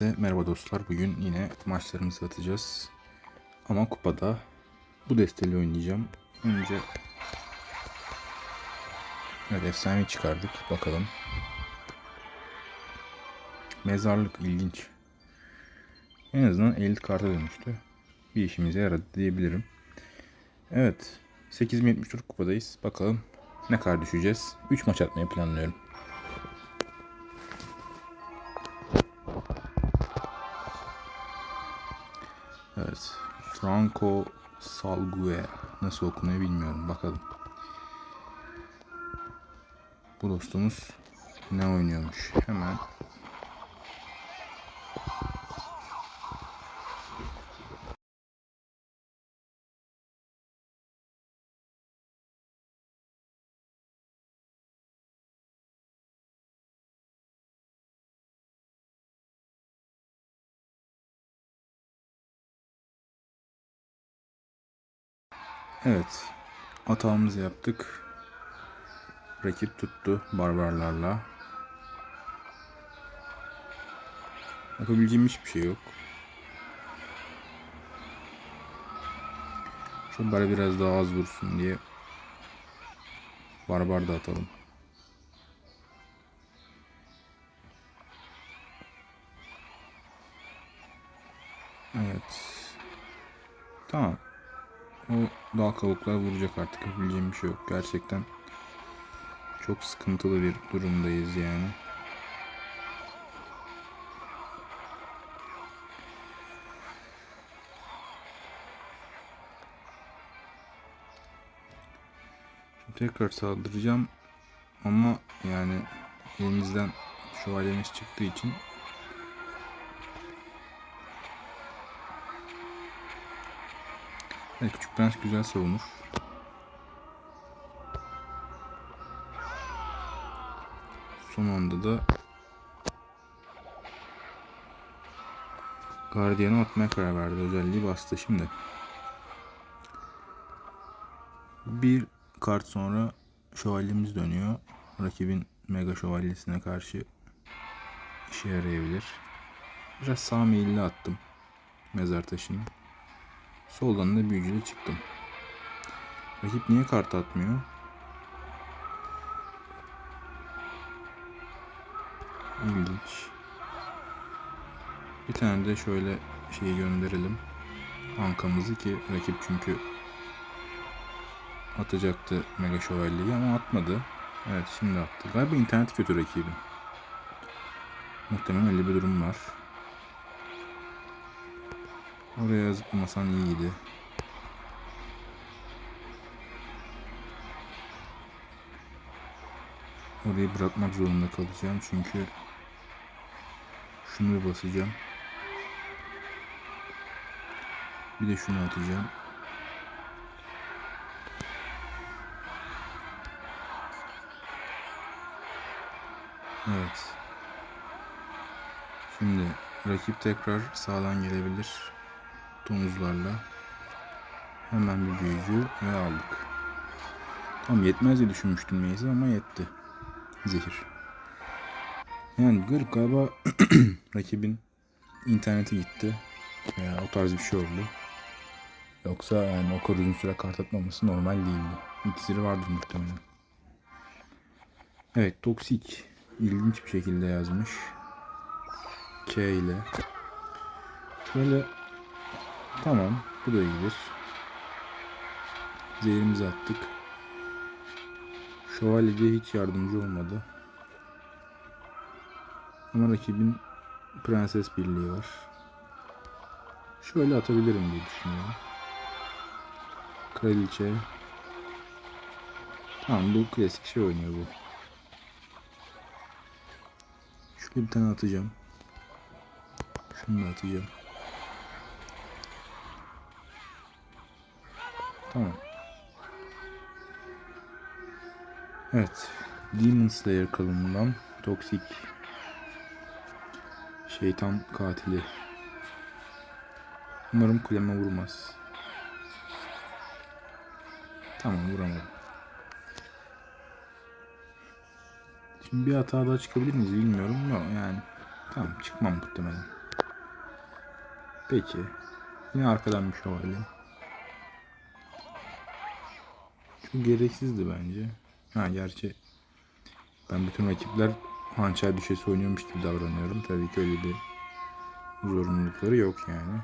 Merhaba dostlar. Bugün yine maçlarımızı atacağız. Ama kupada bu desteli oynayacağım. Önce Evet efsane çıkardık. Bakalım. Mezarlık ilginç. En azından elit karta dönüştü. Bir işimize yaradı diyebilirim. Evet. 8074 kupadayız. Bakalım ne kadar düşeceğiz. 3 maç atmayı planlıyorum. Franco Salgue nasıl okunuyor bilmiyorum. Bakalım. Bu dostumuz ne oynuyormuş? Hemen Evet. Atağımızı yaptık. Rakip tuttu barbarlarla. Yapabileceğim hiçbir şey yok. Şu bari biraz daha az vursun diye barbar da atalım. Evet. Tamam. O dal kavuklar vuracak artık yapabileceğim bir şey yok. Gerçekten çok sıkıntılı bir durumdayız yani. Şimdi tekrar saldıracağım ama yani elimizden şövalyemiz çıktığı için Evet, küçük prens güzel savunur. Son anda da Guardian'ı atmaya karar verdi. Özelliği bastı şimdi. Bir kart sonra şövalyemiz dönüyor. Rakibin mega şövalyesine karşı işe yarayabilir. Biraz sağ meyilli attım mezar taşını. Soldan da büyücüyle çıktım. Rakip niye kart atmıyor? İlginç. Bir tane de şöyle şeyi gönderelim. Ankamızı ki rakip çünkü atacaktı Mega Şövalye'yi ama atmadı. Evet şimdi attı. Galiba internet kötü rakibin. Muhtemelen öyle bir durum var. Oraya zıplamasan iyiydi. Orayı bırakmak zorunda kalacağım çünkü şunu basacağım. Bir de şunu atacağım. Evet. Şimdi rakip tekrar sağdan gelebilir. Domuzlarla. Hemen bir büyücü ve aldık. Tam yetmez diye düşünmüştüm neyse ama yetti. Zehir. Yani garip galiba rakibin interneti gitti. Veya o tarz bir şey oldu. Yoksa yani o kadar uzun süre kart atmaması normal değildi. İksiri vardır muhtemelen. Evet toksik. ilginç bir şekilde yazmış. K ile. Şöyle Tamam. Bu da iyidir. Zehirimizi attık. Şövalyece hiç yardımcı olmadı. Ama rakibin prenses birliği var. Şöyle atabilirim diye düşünüyorum. Kraliçe. Tamam bu klasik şey oynuyor bu. Şöyle bir tane atacağım. Şunu da atacağım. Tamam. Evet. Demon Slayer kalımından toksik şeytan katili. Umarım kuleme vurmaz. Tamam vuramadım. Şimdi bir hata daha çıkabilir miyiz bilmiyorum ama yani tamam çıkmam muhtemelen. Peki. Yine arkadan bir şövalye. Çok gereksizdi bence. Ha gerçi ben bütün rakipler hançer düşesi oynuyormuş gibi davranıyorum. Tabii ki öyle bir zorunlulukları yok yani.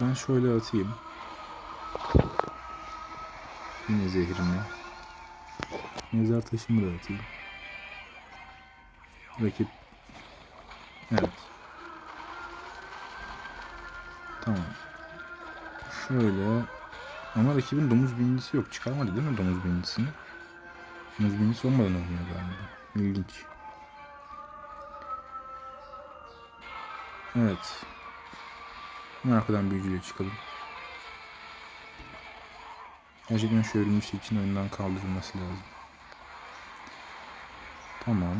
Ben şöyle atayım. Yine zehrimi. Mezar taşımı da atayım. Rakip. Evet. Şöyle. Ama rakibin domuz binicisi yok. Çıkarmadı değil mi domuz binicisini? Domuz binicisi olmadan oynuyor galiba. İlginç. Evet. Hemen arkadan büyücüyle çıkalım. Gerçekten şu ölmüş için oyundan kaldırılması lazım. Tamam.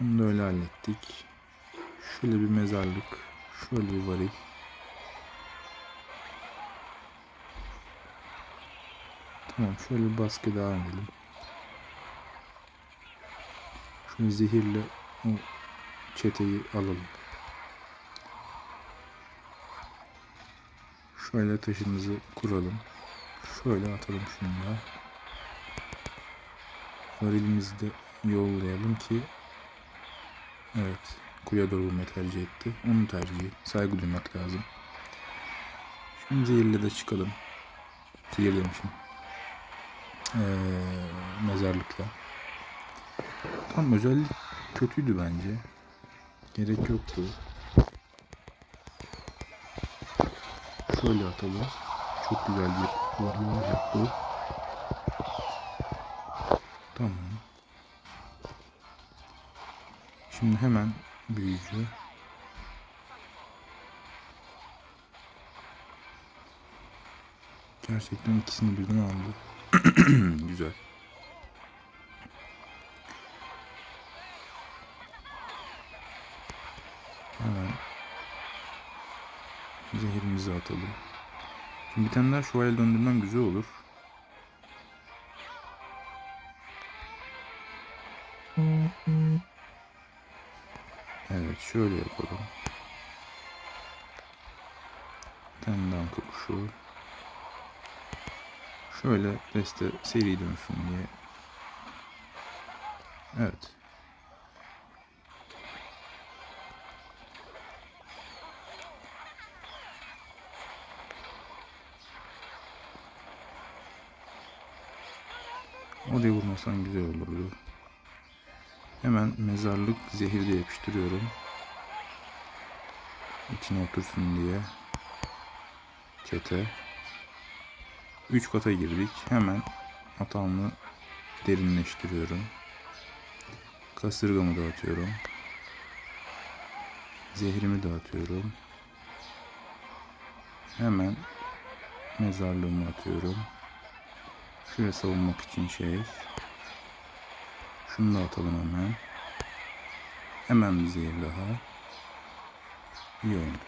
Bunu da öyle hallettik. Şöyle bir mezarlık. Şöyle bir varil. Tamam şöyle bir baskı devam edelim. Şöyle zehirle o çeteyi alalım. Şöyle taşımızı kuralım. Şöyle atalım şunu da. Varilimizi de yollayalım ki Evet. Kuleye doğru vurmayı tercih etti. Onun tercihi. Saygı duymak lazım. Şimdi zehirle de çıkalım. Zehir demişim. Ee, mezarlıkla. Tam özellik kötüydü bence. Gerek yoktu. Şöyle atalım. Çok güzel bir varlığı yaptı. Tamam. Şimdi hemen büyücü. Gerçekten ikisini birden aldı. Güzel. Hemen zehirimizi atalım. Şimdi bir tane daha şövalye döndürmem güzel olur. Evet şöyle yapalım. Tenden kokuşu. Şöyle deste seri dönsün diye. Evet. Oraya vurmasan güzel olurdu. Hemen mezarlık zehir de yapıştırıyorum. İçine otursun diye. Çete. 3 kata girdik. Hemen hatamı derinleştiriyorum. Kasırgamı dağıtıyorum. Zehrimi dağıtıyorum. Hemen mezarlığımı atıyorum. Şuraya savunmak için şey. Şunu da atalım hemen. Hemen bir zehir daha. İyi oyun.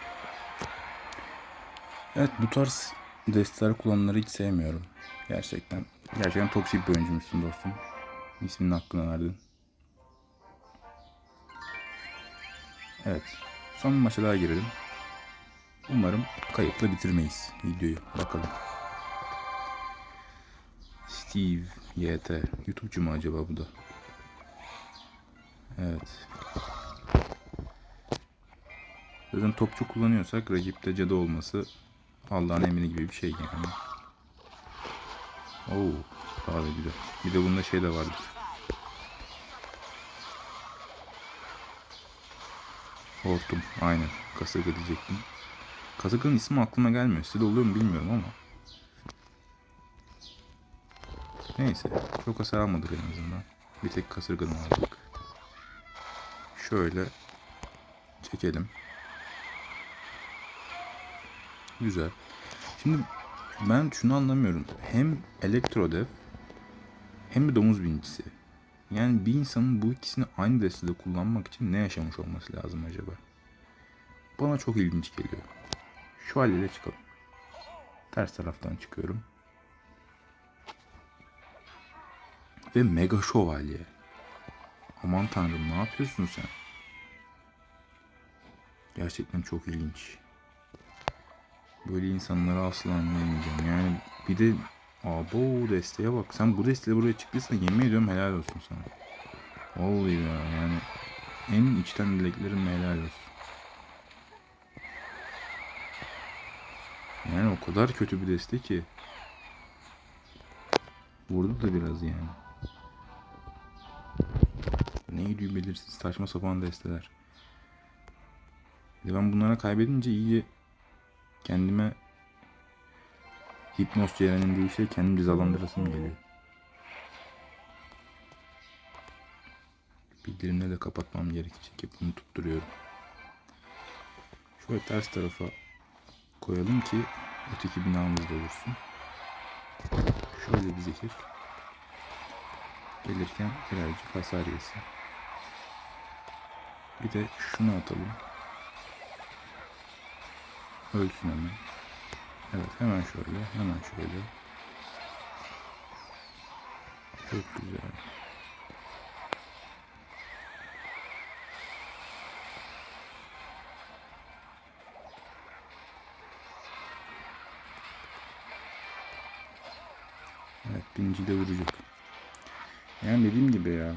Evet bu tarz desteler kullananları hiç sevmiyorum. Gerçekten. Gerçekten toksik bir oyuncumuşsun dostum. İsminin hakkını verdin. Evet. Son bir maça daha girelim. Umarım kayıpla bitirmeyiz videoyu. Bakalım. Steve YT. YouTube'cu mu acaba bu da? Evet. Zaten topçu kullanıyorsak rakipte cadı olması Allah'ın emri gibi bir şey yani. Oo, daha da güzel. Bir de bunda şey de vardır. Hortum, aynen. Kasırga diyecektim. Kasırganın ismi aklıma gelmiyor. Size de oluyor mu bilmiyorum ama. Neyse, çok hasar almadık en azından. Bir tek kasırganı aldık. Şöyle çekelim. Güzel. Şimdi ben şunu anlamıyorum. Hem elektrodev hem de domuz binicisi. Yani bir insanın bu ikisini aynı destede kullanmak için ne yaşamış olması lazım acaba? Bana çok ilginç geliyor. Şu haliyle çıkalım. Ters taraftan çıkıyorum. ve mega şövalye. Aman tanrım ne yapıyorsun sen? Gerçekten çok ilginç. Böyle insanlara asla anlayamayacağım. Yani bir de abo desteğe bak. Sen bu desteğe buraya çıktıysan yemin ediyorum helal olsun sana. Vallahi ya yani en içten dileklerimle helal olsun. Yani o kadar kötü bir deste ki. Vurdu da biraz yani. Ne gidiyor belirsiz saçma sapan desteler. Bir ben bunlara kaybedince iyice kendime hipnoz cerenin değişiyor kendim cezalandırasım geliyor. Bildirimleri de kapatmam gerekecek. Hep bunu tutturuyorum. Şöyle ters tarafa koyalım ki öteki binamız da olursun. Şöyle bir zehir. Gelirken birazcık hasar yesin. Bir de şunu atalım. Ölsün hemen. Evet hemen şöyle hemen şöyle. Çok güzel. Evet binci de vuracak. Yani dediğim gibi ya.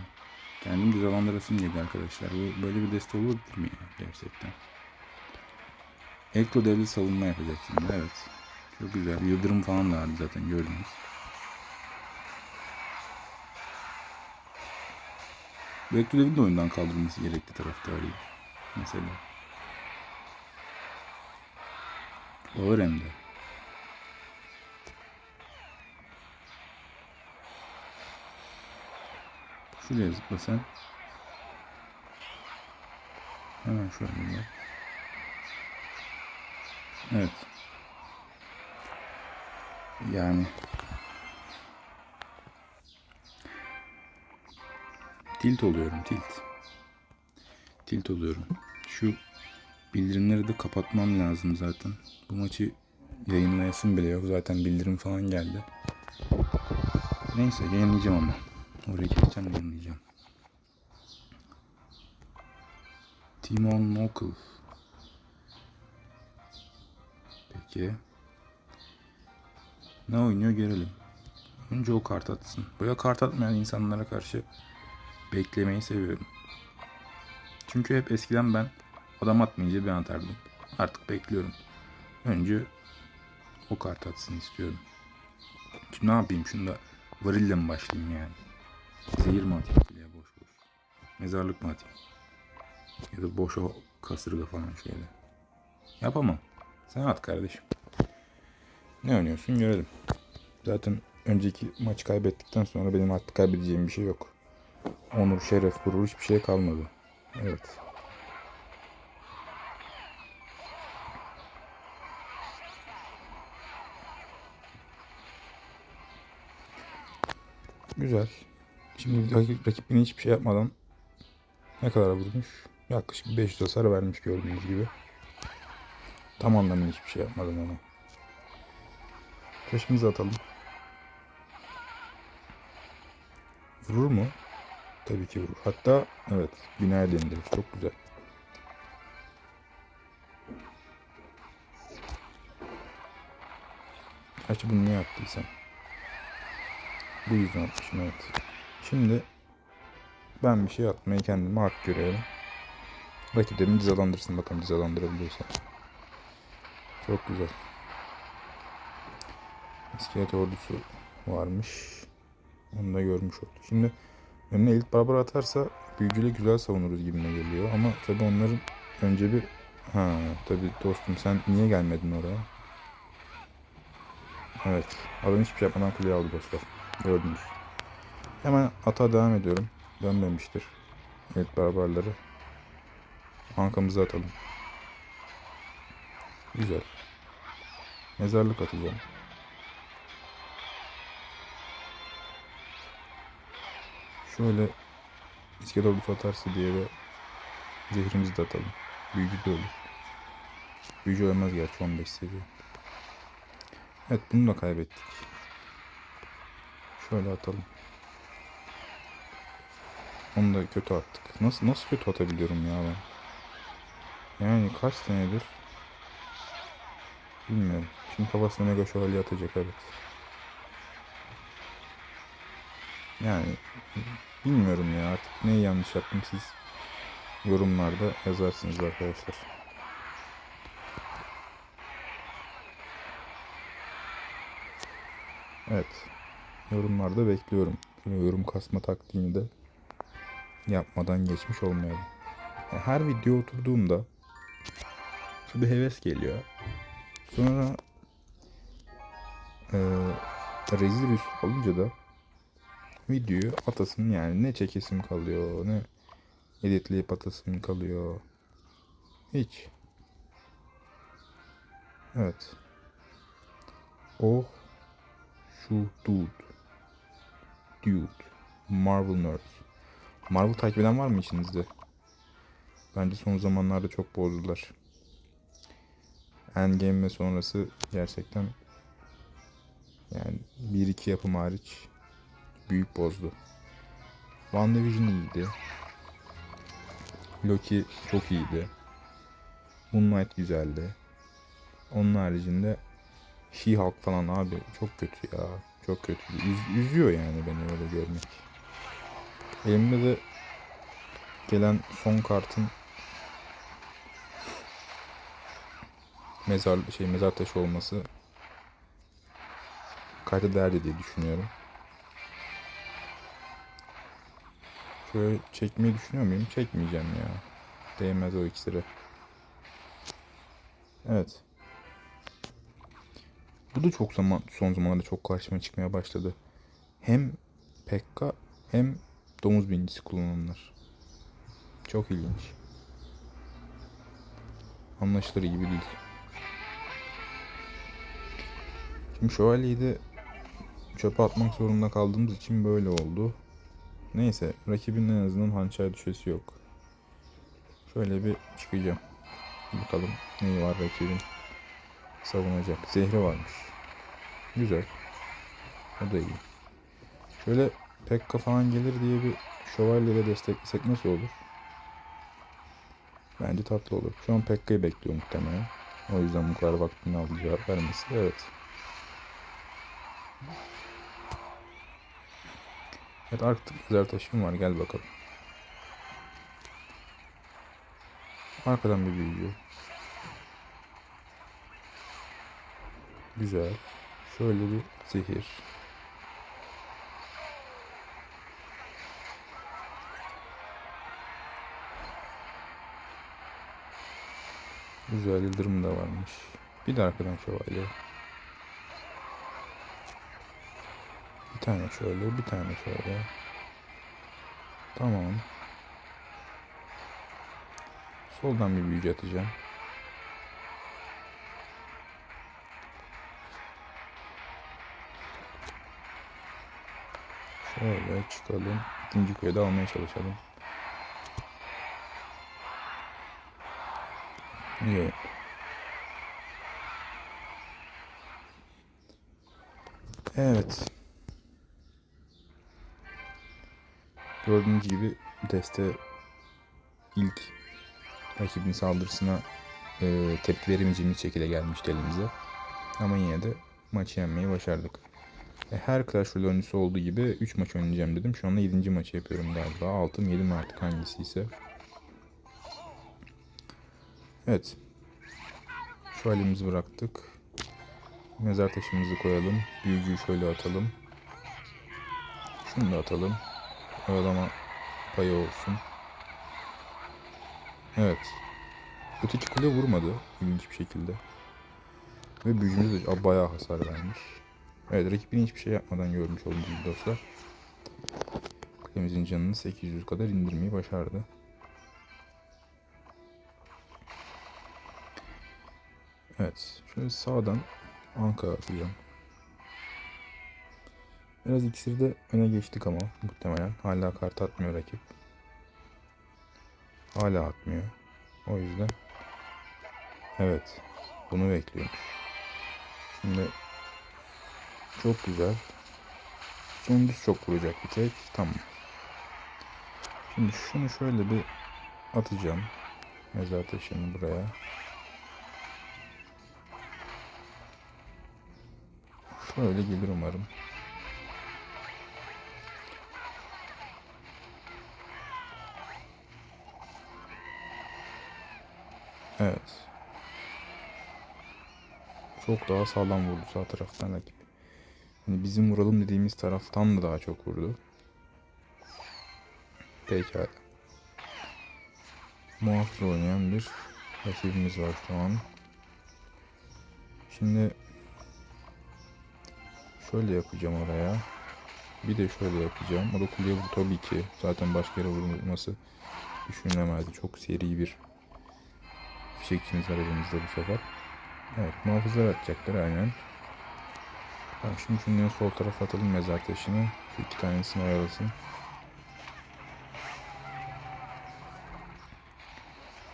Kendim cezalandırasım geldi arkadaşlar. Bu böyle bir deste olur mu ya gerçekten? Ekto devli savunma yapacak şimdi evet. Çok güzel. Yıldırım falan vardı zaten gördünüz. Bu Ekto devin de oyundan kaldırılması gerekli taraftarıyım. Mesela. Ağır hem de. Şuraya zıpla sen. Hemen şöyle gel. Evet. Yani tilt oluyorum tilt. Tilt oluyorum. Şu bildirimleri de kapatmam lazım zaten. Bu maçı yayınlayasım bile yok. Zaten bildirim falan geldi. Neyse yayınlayacağım ama. Oraya geçeceğim yayınlayacağım. Timon Mokel. Peki. Ne oynuyor görelim. Önce o kart atsın. Böyle kart atmayan insanlara karşı beklemeyi seviyorum. Çünkü hep eskiden ben adam atmayınca ben atardım. Artık bekliyorum. Önce o kart atsın istiyorum. Şimdi ne yapayım? Şunu da varille mi başlayayım yani? Zehir mi atayım ya boş boş? Mezarlık mı atayım? Ya da boş o kasırga falan şöyle. Yapamam. Sen at kardeşim. Ne oynuyorsun görelim. Zaten önceki maçı kaybettikten sonra benim artık kaybedeceğim bir şey yok. Onur, şeref, gurur hiçbir şey kalmadı. Evet. Güzel. Şimdi rakip, yine hiçbir şey yapmadan ne kadar vurmuş? Yaklaşık 500 hasar vermiş gördüğünüz gibi. Tam anlamıyla hiçbir şey yapmadım ona. Peşimize atalım. Vurur mu? Tabii ki vurur. Hatta evet binaya denilir. Çok güzel. Gerçi bunu niye yaptıysam. Bu yüzden atmışım evet. Şimdi ben bir şey atmayı kendime hak görüyorum. Rakiplerimi cezalandırsın bakalım cezalandırabiliyorsa. Çok güzel. İskelet ordusu varmış. Onu da görmüş olduk. Şimdi önüne elit barbar atarsa büyücüyle güzel savunuruz gibime geliyor. Ama tabi onların önce bir... Ha tabi dostum sen niye gelmedin oraya? Evet. Adam hiçbir şey yapmadan kuleyi aldı dostlar. Gördünüz. Hemen ata devam ediyorum. Dönmemiştir. Elit barbarları. Bankamızı atalım. Güzel. Mezarlık atacağım. Şöyle iskelet atarsa diye de zehrimizi de atalım. Büyücü de olur. Büyücü ölmez gerçi 15 seviye. Evet bunu da kaybettik. Şöyle atalım. Onu da kötü attık. Nasıl nasıl kötü atabiliyorum ya ben? Yani kaç senedir bilmiyorum. Şimdi kafasına mega şövalye atacak evet. Yani bilmiyorum ya artık neyi yanlış yaptım siz yorumlarda yazarsınız arkadaşlar. Evet. Yorumlarda bekliyorum. Şöyle yorum kasma taktiğini de yapmadan geçmiş olmayalım. Yani her video oturduğumda bir heves geliyor. Sonra eee rezil rüsva olunca da videoyu atasın yani ne çekesim kalıyor ne editleyip atasım kalıyor. Hiç. Evet. Oh şu dude. Dude. Marvel Nerds. Marvel takip eden var mı içinizde? Bence son zamanlarda çok bozdular. Endgame ve sonrası gerçekten yani bir iki yapım hariç büyük bozdu. WandaVision iyiydi. Loki çok iyiydi. Moon Knight güzeldi. Onun haricinde She-Hulk falan abi çok kötü ya. Çok kötü. Üz- üzüyor yani beni öyle görmek. Elimde de gelen son kartın mezar şey mezar taşı olması kayda değerli diye düşünüyorum. Şöyle çekmeyi düşünüyor muyum? Çekmeyeceğim ya. Değmez o iksiri. Evet. Bu da çok zaman son zamanlarda çok karşıma çıkmaya başladı. Hem Pekka hem domuz binicisi kullananlar. Çok ilginç. Anlaşılır gibi değil. Şimdi şövalyeyi de çöpe atmak zorunda kaldığımız için böyle oldu. Neyse rakibin en azından hançer düşesi yok. Şöyle bir çıkacağım. Bakalım neyi var rakibin savunacak. Zehri varmış. Güzel. O da iyi. Şöyle Pekka falan gelir diye bir şövalyeyle desteklesek nasıl olur? Bence tatlı olur. Şu an Pekka'yı bekliyor muhtemelen. O yüzden bu kadar vaktini aldı cevap vermesi. Evet. Evet artık güzel taşım var. Gel bakalım. Arkadan bir büyüyor. Güzel. Şöyle bir zehir. Güzel yıldırım da varmış. Bir de arkadan şövalye. Bir tane şöyle, bir tane şöyle. Tamam. Soldan bir büyücü atacağım. Şöyle çıkalım. İkinci kuyu da almaya çalışalım. Yok. Evet. Gördüğünüz gibi deste ilk rakibin saldırısına e, tepki veremeyeceğimiz şekilde gelmişti elimize. Ama yine de maçı yenmeyi başardık. E, her Clash Royale oyuncusu olduğu gibi 3 maç oynayacağım dedim. Şu anda 7. maçı yapıyorum galiba. 6 mı 7 mi artık hangisi ise. Evet. Şu halimizi bıraktık. Mezar taşımızı koyalım. Büyücüyü şöyle atalım. Şunu da atalım. Oyalama payı olsun. Evet. Öteki kule vurmadı ilginç bir şekilde. Ve büyücümüz de bayağı hasar vermiş. Evet rakibin hiçbir şey yapmadan görmüş gibi dostlar. Kulemizin canını 800 kadar indirmeyi başardı. Evet. Şöyle sağdan Anka atacağım. Biraz iksirde öne geçtik ama muhtemelen. Hala kart atmıyor rakip. Hala atmıyor. O yüzden evet bunu bekliyorum. Şimdi çok güzel. Son çok vuracak bir tek. Tamam. Şimdi şunu şöyle bir atacağım. Mezar taşını buraya. Şöyle gelir umarım. Evet. Çok daha sağlam vurdu sağ taraftan rakip. Hani bizim vuralım dediğimiz taraftan da daha çok vurdu. Pekala. Muhafız oynayan bir rakibimiz var şu an. Şimdi şöyle yapacağım oraya. Bir de şöyle yapacağım. O da kuleye vur tabii ki. Zaten başka yere vurulması düşünülemezdi. Çok seri bir var elimizde bu sefer. Evet muhafızlar atacaklar aynen. Tamam şimdi şunları sol tarafa atalım mezar taşını. İki tanesini oyalasın.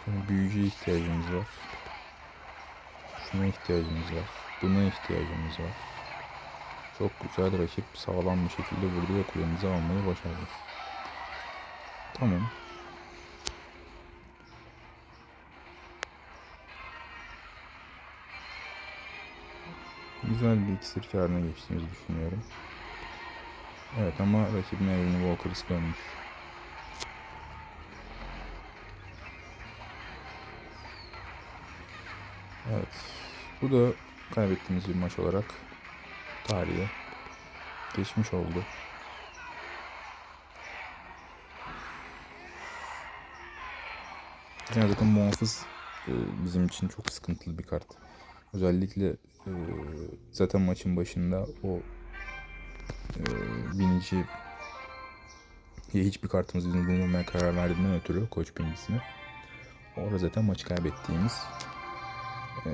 Şimdi büyücüye ihtiyacımız var. Şuna ihtiyacımız var. Buna ihtiyacımız var. Çok güzel rakip sağlam bir şekilde ve kulemizi almayı başardı. Tamam. Güzel bir iksir karına geçtiğimizi düşünüyorum. Evet ama rakibin elini Walker dönmüş. Evet. Bu da kaybettiğimiz bir maç olarak tarihe geçmiş oldu. Yani zaten muhafız e, bizim için çok sıkıntılı bir kart. Özellikle e, zaten maçın başında o e, binici hiçbir kartımız bizim bulmamaya karar verdiğinden ötürü koç birincisine. Orada zaten maçı kaybettiğimiz e,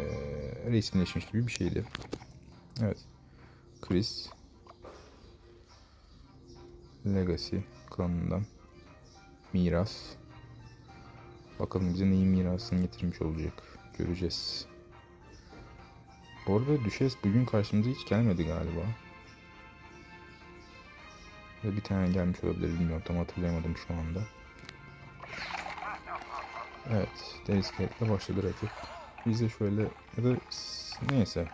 resimleşmiş gibi bir şeydi. Evet. Chris Legacy klanından miras. Bakalım bize neyin mirasını getirmiş olacak. Göreceğiz. Bu arada Düşes bugün karşımıza hiç gelmedi galiba. Ve bir tane gelmiş olabilir bilmiyorum tam hatırlayamadım şu anda. Evet, deniz kayıtla başladı rakip. Biz de şöyle ya da neyse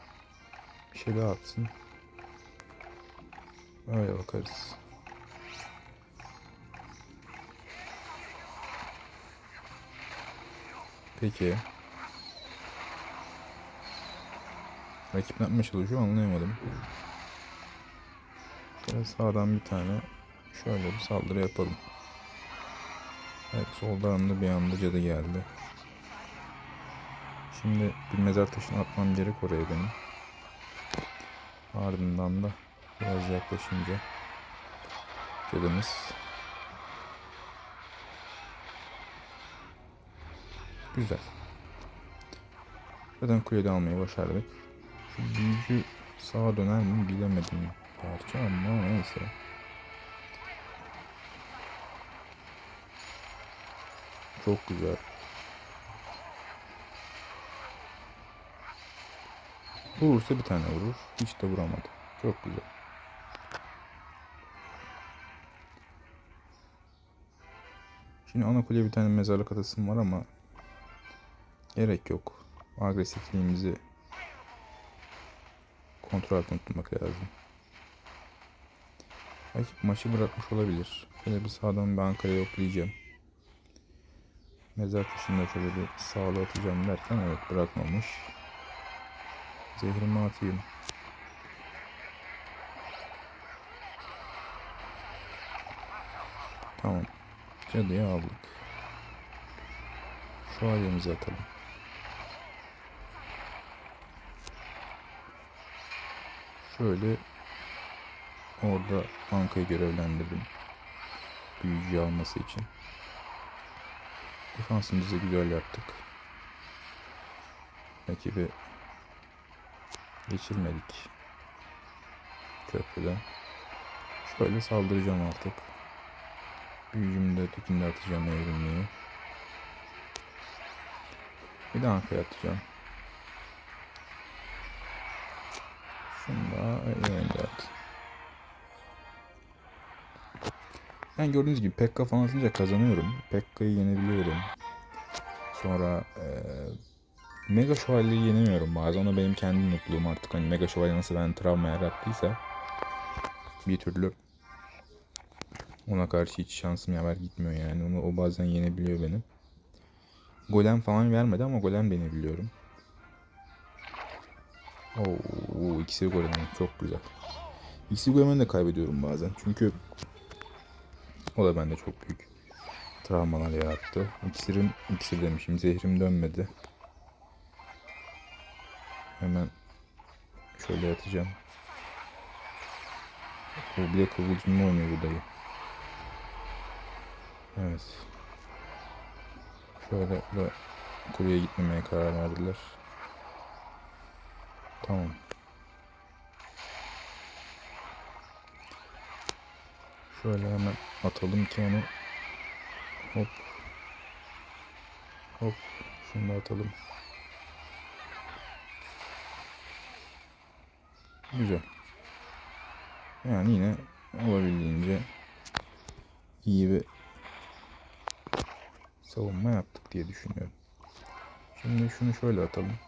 bir şey daha atsın. Öyle bakarız. Peki. Rakip ne çalışıyor anlayamadım. Şöyle sağdan bir tane şöyle bir saldırı yapalım. Evet soldan da bir anda cadı geldi. Şimdi bir mezar taşını atmam gerek oraya benim. Ardından da biraz yaklaşınca cadımız Güzel. Zaten kuleyi almayı başardık. Büyücü sağa döner mi bilemedim parça ama neyse. Çok güzel. Vurursa bir tane vurur. Hiç de vuramadı. Çok güzel. Şimdi ana kuleye bir tane mezarlık atasım var ama gerek yok. Agresifliğimizi kontrol altında tutmak lazım. Rakip maçı bırakmış olabilir. Şöyle bir sağdan bir Ankara'ya yoklayacağım. Mezar taşını da şöyle bir sağlı atacağım derken evet bırakmamış. Zehrimi atayım. Tamam. Cadıyı aldık. Şu halimizi atalım. Şöyle orada bankayı görevlendirdim. Büyücü alması için. Defansımızı güzel yaptık. Rakibi geçirmedik. Köprüden. Şöyle saldıracağım artık. Büyücümü de tükünde atacağım evrimliği. Bir de arkaya atacağım. Yani gördüğünüz gibi Pekka falan atınca kazanıyorum. Pekka'yı yenebiliyorum. Sonra eee Mega Şövalye'yi yenemiyorum bazen. O benim kendi mutluluğum artık. Hani Mega Şövalye nasıl ben travma yarattıysa bir türlü ona karşı hiç şansım yaver gitmiyor yani. Onu, o bazen yenebiliyor beni. Golem falan vermedi ama golem denebiliyorum. Oo, ikisi golem çok güzel. İkisi golemini de kaybediyorum bazen. Çünkü o da bende çok büyük travmalar yarattı. İksirim, iksir demişim. Zehrim dönmedi. Hemen şöyle yatacağım. O bir de kıvılcımla oynuyor bu dayı. Evet. Şöyle de kuleye gitmemeye karar verdiler. Tamam. Şöyle hemen atalım ki onu. Hop. Hop. Şunu da atalım. Güzel. Yani yine olabildiğince iyi bir savunma yaptık diye düşünüyorum. Şimdi şunu şöyle atalım.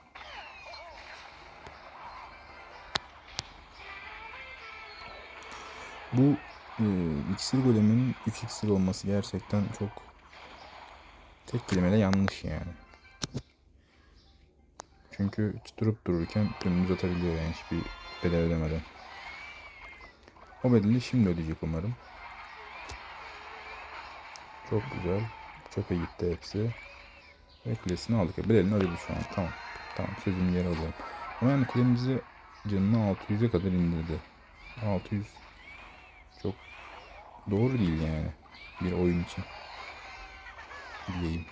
Bu e, iksir goleminin 3 iksir olması gerçekten çok tek kelimeyle yanlış yani. Çünkü durup dururken dümdüz atabiliyor yani hiçbir bedel ödemeden. O bedeli şimdi ödeyecek umarım. Çok güzel. Çöpe gitti hepsi. Ve kulesini aldık. Bedelini ödedi şu an. Tamam. Tamam sözümü geri alıyorum. Ama yani kulemizi canını 600'e kadar indirdi. 600 çok doğru değil yani. Bir oyun için. Diyeyim.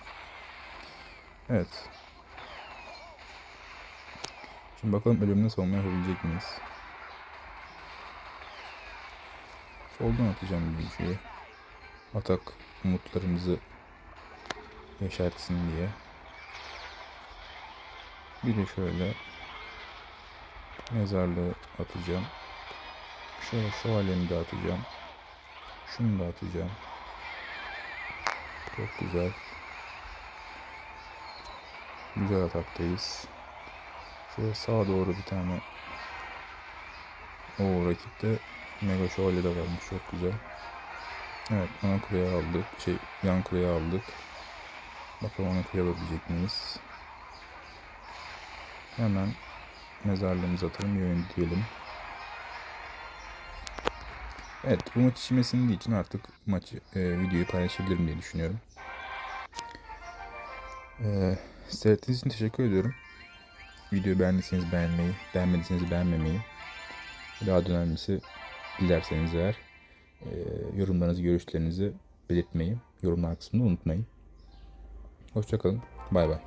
Evet. Şimdi bakalım ölümüne savunma yapabilecek miyiz? Soldan atacağım bir şey. Atak umutlarımızı yaşartsın diye. Bir de şöyle mezarlığı atacağım. Şöyle şövalyemi de atacağım. Şunu da atacağım. Çok güzel. Güzel ataktayız. Şöyle sağa doğru bir tane o rakipte Mega Şövalye de varmış çok güzel. Evet ana kuleye aldık. Şey yan kuleye aldık. Bakalım ana kuleye alabilecek miyiz? Hemen mezarlığımızı atalım yönetiyelim. Evet bu maç içime sindiği için artık maçı e, videoyu paylaşabilirim diye düşünüyorum. E, seyrettiğiniz için teşekkür ediyorum. Videoyu beğendiyseniz beğenmeyi, beğenmediyseniz beğenmemeyi, daha da önemlisi dilerseniz eğer e, yorumlarınızı, görüşlerinizi belirtmeyi, yorumlar kısmında unutmayın. Hoşçakalın. Bay bay.